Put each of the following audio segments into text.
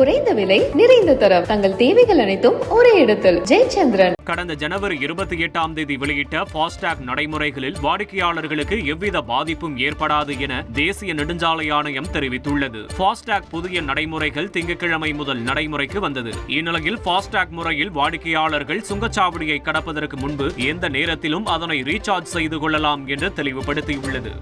குறைந்த விலை நிறைந்த தரம். தங்கள் தேவைகள் அனைத்தும் ஒரே இடத்தில். ஜெயச்சந்திரன். கடந்த ஜனவரி இருபத்தி எட்டாம் தேதி வெளியிட்ட ஃபாஸ்டாக் நடைமுறைகளில் வாடிக்கையாளர்களுக்கு எவ்வித பாதிப்பும் ஏற்படாது என தேசிய நெடுஞ்சாலை ஆணையம் தெரிவித்துள்ளது. ஃபாஸ்டாக் புதிய நடைமுறைகள் திங்கட்கிழமை முதல் நடைமுறைக்கு வந்தது. இந்நிலையில் ஃபாஸ்டாக் முறையில் வாடிக்கையாளர்கள் சுங்கச்சாவடியை கடப்பதற்கு முன்பு எந்த நேரத்திலும் அதனை ரீசார்ஜ் செய்து கொள்ளலாம் என்று தெளிவுபடுத்தியுள்ளது.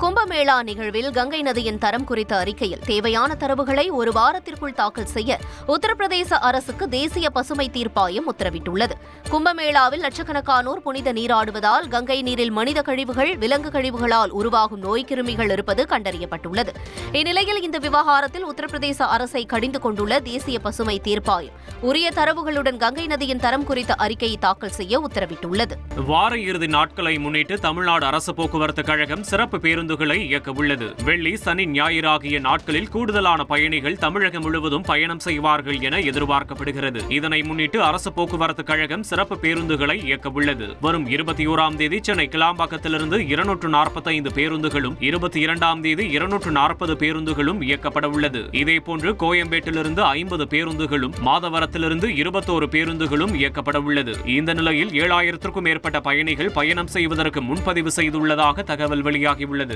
கும்பமேளா நிகழ்வில் கங்கை நதியின் தரம் குறித்த அறிக்கையில் தேவையான தரவுகளை ஒரு வாரத்திற்குள் தாக்கல் செய்ய உத்தரப்பிரதேச அரசுக்கு தேசிய பசுமை தீர்ப்பாயம் உத்தரவிட்டுள்ளது. கும்பமேளாவில் லட்சக்கணக்கானோர் புனித நீராடுவதால் கங்கை நீரில் மனித கழிவுகள் விலங்கு கழிவுகளால் உருவாகும் நோய்க்கிருமிகள் இருப்பது கண்டறியப்பட்டுள்ளது. இந்நிலையில் இந்த விவகாரத்தில் உத்தரப்பிரதேச அரசை கடிந்து கொண்டுள்ள தேசிய பசுமை தீர்ப்பாயம் உரிய தரவுகளுடன் கங்கை நதியின் தரம் குறித்த அறிக்கையை தாக்கல் செய்ய உத்தரவிட்டுள்ளது. வார இறுதி நாட்களை முன்னிட்டு தமிழ்நாடு அரசு போக்குவரத்து கழகம் சிறப்பு பேருந்து பேருந்துகளை இயக்கவுள்ளது வெள்ளி சனி ஞாயிறு ஆகிய நாட்களில் கூடுதலான பயணிகள் தமிழகம் முழுவதும் பயணம் செய்வார்கள் என எதிர்பார்க்கப்படுகிறது. இதனை முன்னிட்டு அரசு போக்குவரத்து கழகம் சிறப்பு பேருந்துகளை இயக்கவுள்ளது வரும் இருபத்தி ஓராம் தேதி சென்னை கிளாம்பாக்கத்திலிருந்து இருநூற்று நாற்பத்தைந்து பேருந்துகளும் இருபத்தி இரண்டாம் தேதி இருநூற்று நாற்பது பேருந்துகளும் இயக்கப்பட உள்ளது. இதேபோன்று கோயம்பேட்டிலிருந்து ஐம்பது பேருந்துகளும் மாதவரத்திலிருந்து இருபத்தோரு பேருந்துகளும் இயக்கப்பட உள்ளது. இந்த நிலையில் ஏழாயிரத்திற்கும் மேற்பட்ட பயணிகள் பயணம் செய்வதற்கு முன்பதிவு செய்துள்ளதாக தகவல் வெளியாகியுள்ளது